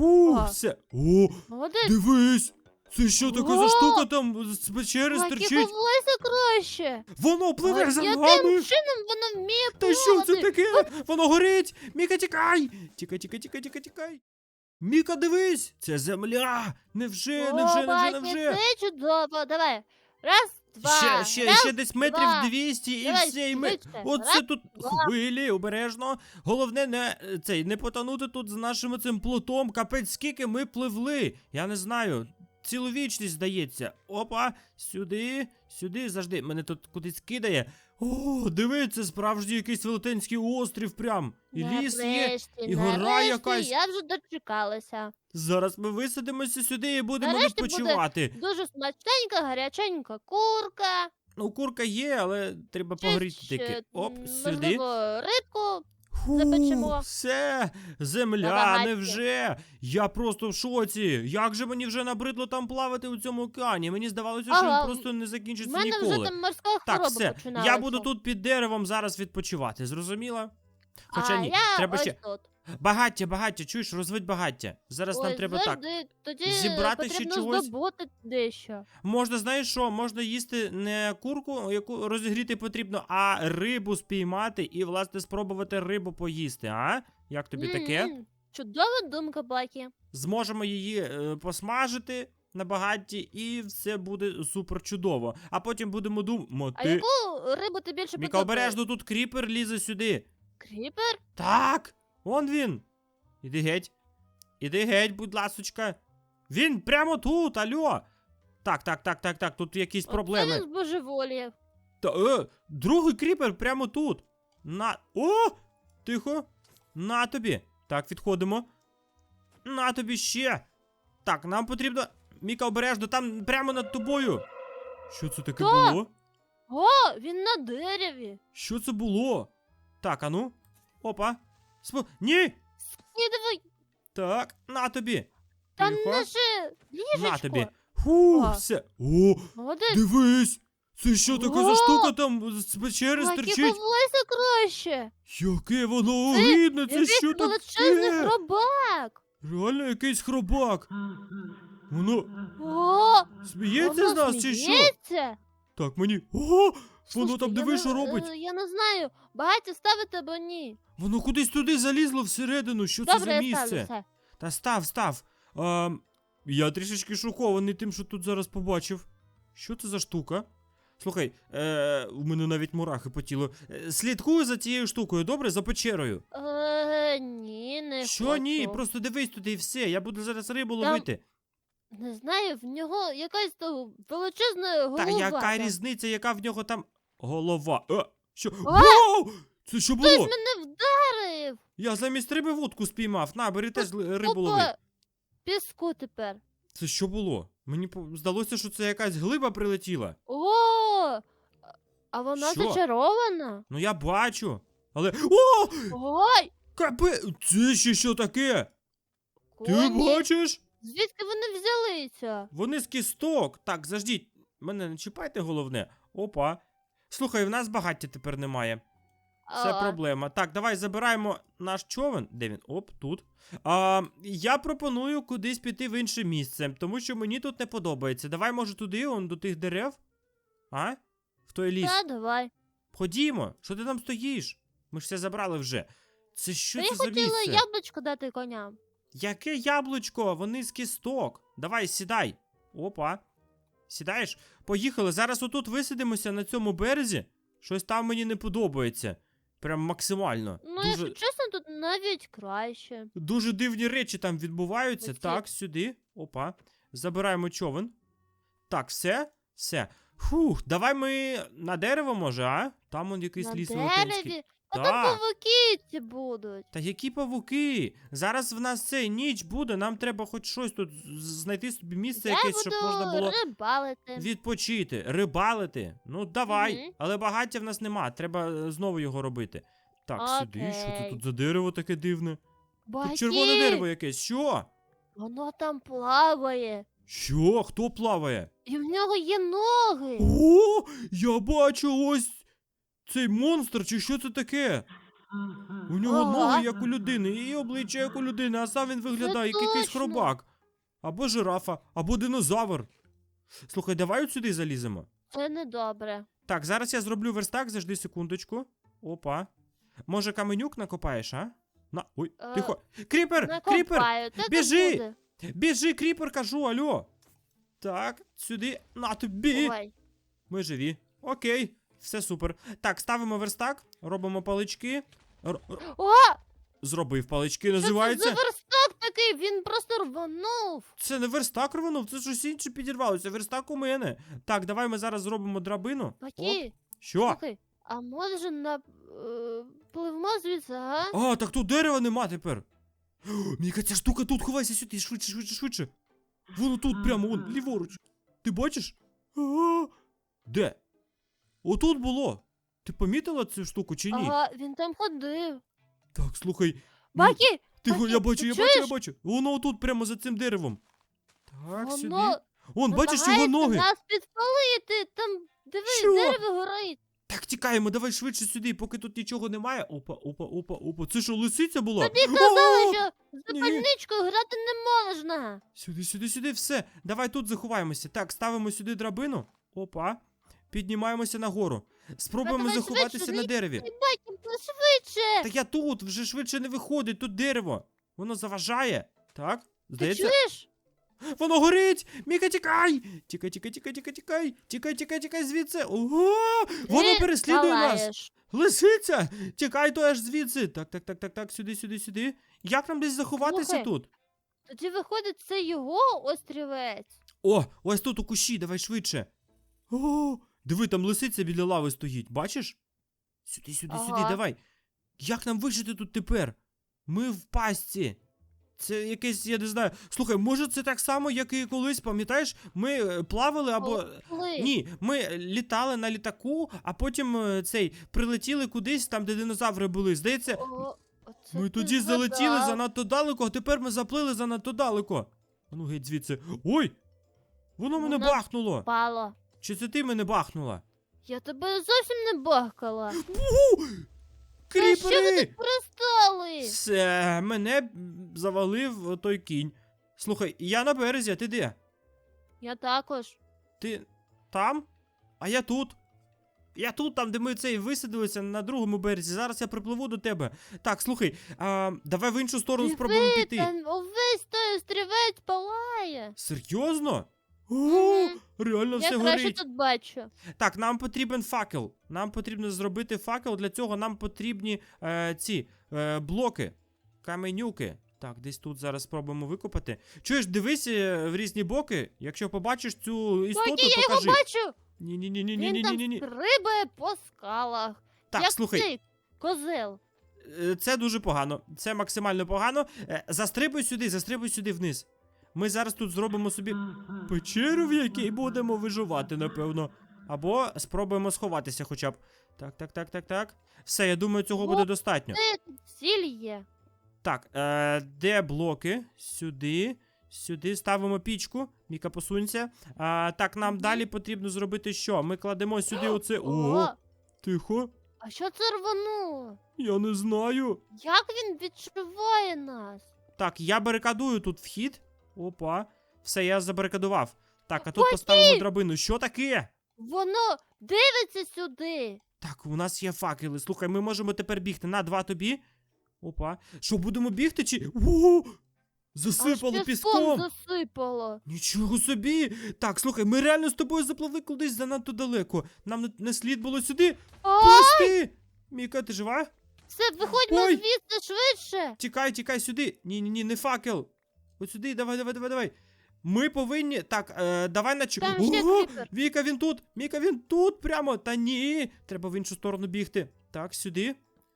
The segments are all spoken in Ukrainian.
Фу, О. все. О, Молодець. дивись! Це що таке за О! штука там з печери Які стерчить? повелися краще. Воно пливе за Яким нами! чином воно вміє Та що це плавати? таке? Воно горить! Міка, тікай! Тікай, тікай, тікай, тікай, тікай! Міка, дивись! Це земля! Невже, О, невже, невже, Бакі, невже? Це чудово. Давай. Раз, два. Ще, ще, раз, ще десь метрів два. 200 і Давай, все, і ми... швидше. Оце Раз, тут два. хвилі, обережно. Головне не е, цей не потонути тут з нашим цим плотом. Капець, скільки ми пливли. Я не знаю. Цілу вічність здається. Опа, сюди, сюди, завжди. Мене тут кудись кидає. О, дивиться, справжній якийсь велетенський острів прям. І ліс є. І гора якась. Я вже дочекалася. Зараз ми висадимося сюди і будемо Нарешті буде відпочивати. Дуже смачненька, гаряченька курка. Ну, курка є, але треба погріти таки. тільки. Оп, м, сюди. Можливо, рибку. Запечемо. все, земля, Набагаття. невже? Я просто в шоці. Як же мені вже набридло там плавати у цьому океані? Мені здавалося, що Ага, він просто не закінчиться мене ніколи. вже там морська Так, все. починалася. Я буду тут під деревом зараз відпочивати, зрозуміла? Хоча а ні, я треба ось ще. тут. Багаття, багаття, чуєш, розвить багаття. Зараз нам Ой, треба так. завжди. Тоді зібрати ще потрібно чогось. здобути дещо. Можна, знаєш що, можна їсти не курку, яку розігріти потрібно, а рибу спіймати і, власне, спробувати рибу поїсти, а? Як тобі таке? М, Чудова думка, Бакі. зможемо її е, посмажити на багатті, і все буде супер чудово. А потім будемо А думати. яку рибу ти більше Міка, подобається? обережно тут кріпер лізе сюди. Кріпер? Так, он він. Іди геть. Іди геть, будь ласочка. Він прямо тут, альо. Так, так, так, так, так, тут якісь проблеми. Оце збожеволіє. Та, е, другий кріпер прямо тут. На. О! Тихо. На тобі. Так, відходимо. На тобі ще. Так, нам потрібно. Міка, обережно, там прямо над тобою. Що це таке Так. було? О, він на дереві. Що це було? Так, ану. Опа. Спо... Ні! Ні, давай, Так, на тобі. там Тихо. ліжечко. На тобі. Фу, О. все. О, Молодець. дивись! Це що таке за О! штука там з печери Бакі, стерчить? повелися краще. Яке воно огидне, це Якийсь що величезний таке? хробак. Реально якийсь хробак. Воно О, сміється воно з нас чи що? сміється. Так, мені. О! Воно там диви, що робить. Я не знаю, багаття ставити або ні. Воно кудись туди залізло всередину. Що це Добре, за я місце? ставлю все. Та став, став. А, я трішечки шокований тим, що тут зараз побачив. Що це за штука? Слухай, е, у мене навіть мурахи по тілу. Е, слідкую за цією штукою, добре, за печерою. Е, ні, не Що хочу. ні? Просто дивись туди і все. Я буду зараз рибу Там ловити. Не знаю, в нього якась то величезна голова. Та яка різниця, яка в нього там голова? Е, що? Вау! Це що Хтось було? мене вдарив. Я замість риби вудку спіймав. На, бери теж рибу лови. Опа, піску тепер. Це що було? Мені по- здалося, що це якась глиба прилетіла. О! А вона Що? зачарована. Ну я бачу. Але. О! Ой! Капе! Це ще що таке? Ти коні. бачиш? Звідки вони взялися? Вони з кісток. Так, заждіть. Мене не чіпайте головне. Опа. Слухай, в нас багаття тепер немає. Це проблема. Так, давай забираємо наш човен. Де він? Оп, тут. А, я пропоную кудись піти в інше місце, тому що мені тут не подобається. Давай, може, туди, он до тих дерев? А? В той ліс. Та, давай. Ходімо, що ти там стоїш? Ми ж все забрали вже. Це що Та це я за хотіла місце? яблучко дати коням. Яке яблучко? Вони з кісток. Давай, сідай. Опа. Сідаєш? Поїхали. Зараз отут висидимося на цьому березі. Щось там мені не подобається. Прям максимально. Ну, дуже, якщо чесно, тут навіть краще. дуже дивні речі там відбуваються. Оці. Так, сюди. Опа. Забираємо човен. Так, все? Все. Фух, давай ми на дерево, може, а? Там он якийсь На ліс велетенський. Так. там павуки ці будуть. Та які павуки? Зараз в нас цей ніч буде, нам треба хоч щось тут з- знайти собі місце Я якесь, буду щоб можна було рибалити. відпочити, рибалити. Ну давай, Мгм. але багаття в нас нема, треба е, знову його робити. Так, сюди, що це Окей. тут за дерево таке дивне? Тут червоне дерево якесь. Що? Воно там плаває. Що? Хто плаває? І в нього є ноги. О, я бачу ось цей монстр, чи що це таке? У нього Ага. ноги як у людини, і обличчя як у людини, а сам він виглядає як якийсь точно. хробак. Або жирафа, або динозавр. Слухай, давай от сюди заліземо. Це недобре. Так, зараз я зроблю верстак, завжди секундочку. Опа. Може каменюк накопаєш, а? На. Ой, Е, тихо. Кріпер! Кріпер! Накопаю. Та біжи! Буде. Біжи, кріпер, кажу, алло. Так, сюди. На тобі. Ой. Ми живі. Окей, все супер. Так, ставимо верстак, робимо палички. Р- р- О! Зробив палички, Що це називається. за верстак такий? Він просто рванув. Це не верстак рванув, це щось інше підірвалося. Верстак у мене. Так, давай ми зараз зробимо драбину. Оп. Що? слухай, а може на е, пливемо звідси, а? А, так тут дерева нема тепер. Міка, ця штука тут ховайся сюди, швидше, швидше, швидше. Воно тут прямо, вон, ліворуч. Ти бачиш? А, Де? Отут було. Ти помітила цю штуку чи ні? Ага, він там ходив. Так, слухай. Мі- Бакі, Тихо, Бакі, я бачу, ти я бачу, я чуєш? бачу. Воно отут, прямо за цим деревом. Так, сюди. воно Вон, бачиш його намагається ноги. нас підпалити. Там, дивись, Що? дерево горить. Так, тікаємо, давай швидше сюди, поки тут нічого немає. Опа, опа, опа, опа. Це що, лисиця була? Тобі казали, що запальничкою грати не можна. Сюди, сюди, сюди, все. Давай тут заховаємося. Так, ставимо сюди драбину. Опа. Піднімаємося нагору. Спробуємо давай заховатися швидше, на дереві. Бакі, швидше. Так я тут, вже швидше не виходить, тут дерево. Воно заважає. Так? Ти чуєш? Воно горить! Міка, тікай! Тікай, тікай, тікай, тікай, тікай! Тікай, тікай, тікай звідси! Ого! Воно Ти переслідує нас! палаєш. Лисиця! Тікай то аж звідси! Так, так, так, так, так, сюди, сюди, сюди. Як нам десь заховатися Слухай. тут? Тоді виходить, це його острівець. О, ось тут у кущі, давай швидше. О, диви, там лисиця біля лави стоїть, бачиш? Сюди, сюди, сюди, давай. Як нам вижити тут тепер? Ми в пастці. Це якесь, я не знаю. Слухай, може це так само, як і колись, пам'ятаєш? Ми е, плавали або. Коли? Ні, ми літали на літаку, а потім е, цей прилетіли кудись там, де динозаври були. Здається, О, ми тоді залетіли занадто далеко, а тепер ми заплили занадто далеко. А Ну геть звідси. Ой! Воно мене Воно бахнуло! Пало. Чи це ти мене бахнула? Я тебе зовсім не бахкала. Та що ви Кріпери! тут пристали? Все, мене завалив той кінь. Слухай, я на березі, а ти де? Я також. Ти там? А я тут. Я тут, там, де ми цей висадилися на другому березі. Зараз я припливу до тебе. Так, слухай, а, давай в іншу сторону спробуємо Диви, піти. там увесь той острівець палає. Серйозно? О, реально Я все краще горить. тут бачу. Так, нам потрібен факел. Нам потрібно зробити факел. Для цього нам потрібні е, ці е, блоки, каменюки. Так, десь тут зараз спробуємо викопати. Чуєш, дивись е, в різні боки. Якщо побачиш цю істоту, Бакі, я його бачу. Ні, ні, ні, ні, ні, Він ні, там ні, ні. стрибає по скалах. Так, Як слухай, цей козел. е, це дуже погано. Це максимально погано. Е, Застрибуй сюди, застрибуй сюди вниз. Ми зараз тут зробимо собі печеру, в якій будемо виживати, напевно. Або спробуємо сховатися хоча б. Так, так, так, так, так. Все, я думаю, цього буде достатньо. Сіль є? Так, е, де блоки? Сюди. Сюди ставимо пічку. Міка, посунься. А, так, нам далі потрібно зробити що? Ми кладемо сюди оце. О, О, тихо. а що це рвануло? Я не знаю. Як він відчуває нас? Так, я барикадую тут вхід. Опа. Все, я забарикадував. Так, а тут Ой, поставимо драбину. Що таке? Воно дивиться сюди. Так, у нас є факели. Слухай, ми можемо тепер бігти. На два тобі. Опа. Що, будемо бігти чи. О! Засипало Аж піском. засипало. Нічого собі! Так, слухай, ми реально з тобою запливли кудись занадто далеко. Нам не, не слід було сюди О, плисти! Міка, ти жива? все, виходьмо Ой. звідси швидше. Тікай, тікай сюди. Ні, ні, ні, не факел. От сюди, давай, давай, давай, давай. Ми повинні. Так, е, давай на чу- Там ще Ого! кріпер. Віка, він тут! Міка, він тут прямо! Та ні! Треба в іншу сторону бігти. Так, сюди.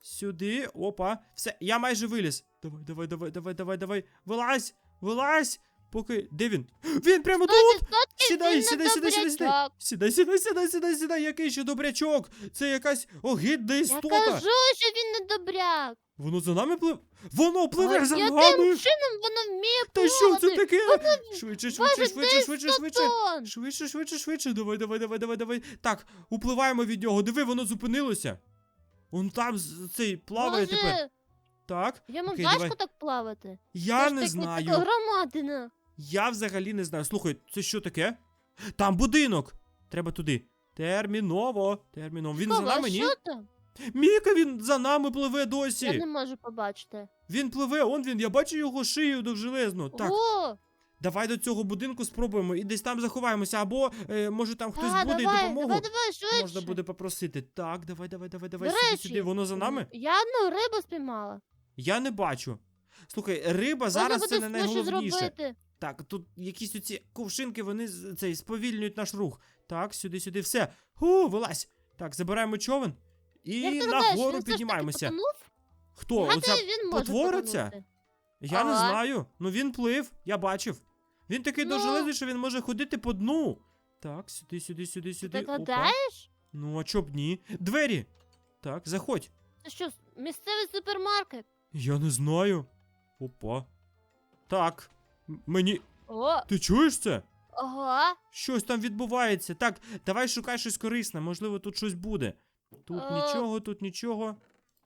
Сюди. Опа. Все, я майже виліз. Давай, давай, давай, давай, давай, давай. Вилазь! Вилазь! Поки. Де він? Він прямо тут! 100% Сідай, сідай, сідай, сідай, сідай. Сідай, сідай, сідай, сідай, сідай, який ще добрячок. Це якась огидна Я істота. кажу, що він не добряк. Воно за нами пливе. Воно пливе за Яким чином воно вміє Та що це таке? Швидше, швидше, Важить швидше, десь швидше, швидше. Швидше, швидше, швидше. Давай, давай, давай, давай, давай. Так, upливаємо від нього. Диви, воно зупинилося. Он там з- цей плаває Може, тепер. Так. йому Окей, важко давай. так плавати? Я Це ж не так- знаю. Така громадина. Я взагалі не знаю. Слухай, це що таке? Там будинок. Треба туди. Терміново. Терміново. Він за Кого? А нами, ні? Що там? Міка, він за нами пливе досі. Я не можу побачити. Він пливе, он він, я бачу його шию довжелезну. Так, О, давай до цього будинку спробуємо і десь там заховаємося, або е, може там хтось та, буде і давай, допомогу. давай, давай, швидше. Можна буде попросити. Так, давай, давай, давай, давай, До сюди, речі, сюди. Воно за нами? Я одну рибу спіймала. Я не бачу. Слухай, риба зараз це буде не найголовніше. зробити. Так, тут якісь оці ковшинки, вони з- цей сповільнюють наш рух. Так, сюди, сюди, все. Ху, вилазь. Так, забираємо човен і Як ти гадаєш, нагору він все ж таки піднімаємося. потонув? Хто? Оця Гадаю, він може потвора ця? потонути. Я не Ага. знаю. Ну він плив, я бачив. Він такий Ну. довжелезний, що він може ходити по дну. Так, сюди, сюди, сюди, сюди. так Опа. гадаєш? Ну, а чо б ні? Двері. Так, заходь. Це що, місцевий супермаркет? Я не знаю. Опа. Так. м- Мені. О, Ти чуєш це? ага. Щось там відбувається. Так, давай шукай щось корисне, можливо, тут щось буде. Тут Е, нічого, тут нічого.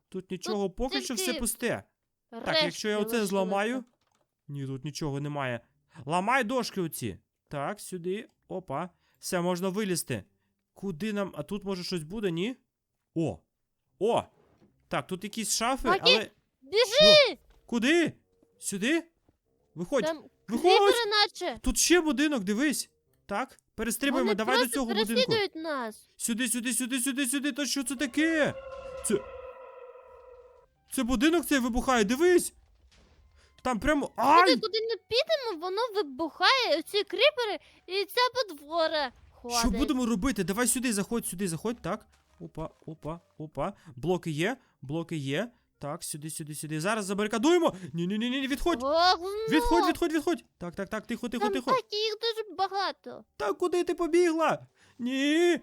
Тут нічого, поки що все тільки пусте. Так, якщо я оце зламаю. Ні, тут нічого немає. Ламай дошки оці. Так, сюди. Опа. Все, можна вилізти. Куди нам. А тут може щось буде, ні? О! О! Так, тут якісь шафи, Макі, але. Біжи! Куди? Сюди? Виходь. Там Виходь! кріпери наче. Тут ще будинок, дивись. Так, перестрибуємо, Вони давай до просто цього будинку. переслідують нас. Сюди, сюди, сюди, сюди, сюди. Та що це таке? Це. Це будинок цей вибухає, дивись! Там прямо. Ай! куди не підемо, воно вибухає, оці кріпери і ця потвора ходить. Що будемо робити? Давай сюди, заходь, сюди, заходь, так. Опа, опа, опа. Блоки є, блоки є. Так, сюди, сюди, сюди. Зараз забарикадуємо. Ні, ні, ні, ні, відходь. Відходь, відходь, відходь. Так, так, так, тихо, тихо, Там тихо. так, їх дуже багато. Та куди ти побігла? Ні.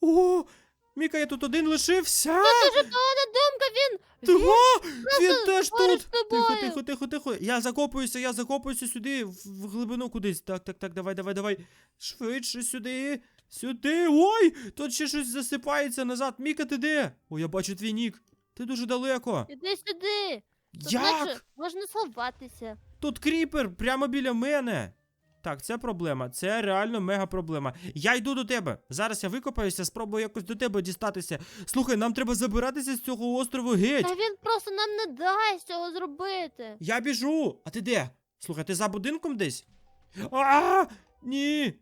О, Міка, я тут один лишився. Дуже погана думка, він. Того! Він теж тут! Тихо, тихо, тихо, тихо. Я закопуюся, я закопуюся сюди, в глибину кудись. Так, так, так, давай, давай, давай. Швидше сюди. Сюди. Ой! Тут ще щось засипається назад. Міка, ти де? О, я бачу твій нік. Ти дуже далеко. Іди сюди. Тут Як? наче можна сховатися. Тут кріпер прямо біля мене. Так, це проблема. Це реально мега проблема. Я йду до тебе. Зараз я викопаюся, спробую якось до тебе дістатися. Слухай, нам треба забиратися з цього острову геть. Та він просто нам не дасть цього зробити. Я біжу. А ти де? Слухай, ти за будинком десь? А! Ні!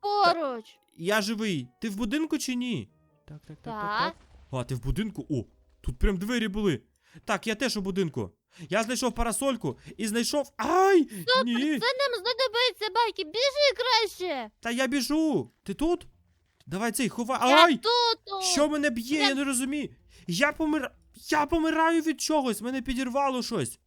Поруч. Я живий. Ти в будинку чи ні? Так, так, так, так, так. А, ти в будинку? О, тут прям двері були. Так, я теж у будинку. Я знайшов парасольку і знайшов. Ай! Ні! Це нам знадобиться, байки. Біжи краще. Та я біжу. Ти тут? Давай цей ховай. Я Ай! тут. о. Що мене б'є? Я не розумію. Я помир. Я помираю від чогось. Мене підірвало щось.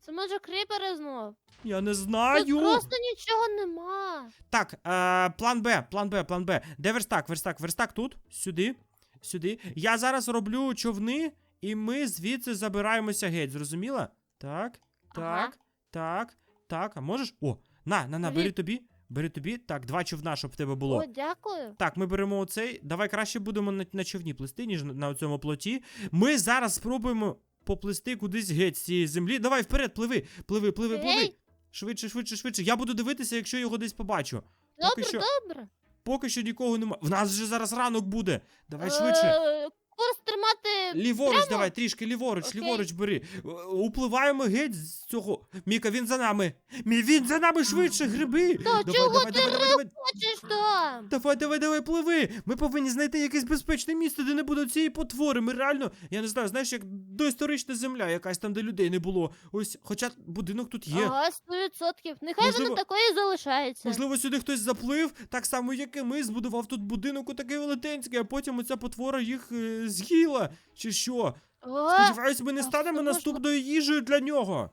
Це може кріпери знов. Я не Тут знаю. просто нічого нема. Так, е, план Б, план Б, план Б. Де верстак? Верстак, верстак тут, сюди, сюди. Я зараз роблю човни, і ми звідси забираємося геть, зрозуміла? Так, так, Ага. так, так. А можеш? О, на, на, на, бери тобі. Бери тобі. Так, два човна, щоб в тебе було. О, дякую. Так, ми беремо оцей. Давай краще будемо на, на човні плисти, ніж на, на цьому плоті. Ми зараз спробуємо поплисти кудись геть з цієї землі. Давай вперед, пливи, пливи, пливи, пливи. Швидше, швидше, швидше. Я буду дивитися, якщо його десь побачу. Добре, що- добре. Поки що нікого нема. В нас вже зараз ранок буде. Давай швидше. Е, Курс тримати. Ліворуч, прямо? давай, трішки ліворуч, Окей. ліворуч бери. Е,Упливаємо геть з цього. Міка, він за нами. Мій він за нами швидше, гриби. Та давай, чого давай, ти давай, давай, давай. Хочеш там? Давай, давай, давай, пливи. Ми повинні знайти якесь безпечне місце, де не буде цієї потвори. Ми реально, я не знаю, знаєш, як доісторична земля, якась там, де людей не було. Ось, хоча будинок тут є. Ага, 100%. Нехай Можливо- воно такою і залишається. Можливо, сюди хтось заплив, так само, як і ми, збудував тут будинок отакий велетенський, а потім оця потвора їх е, з'їла. Чи що? О, Сподіваюсь, ми не станемо наступною їжею для нього.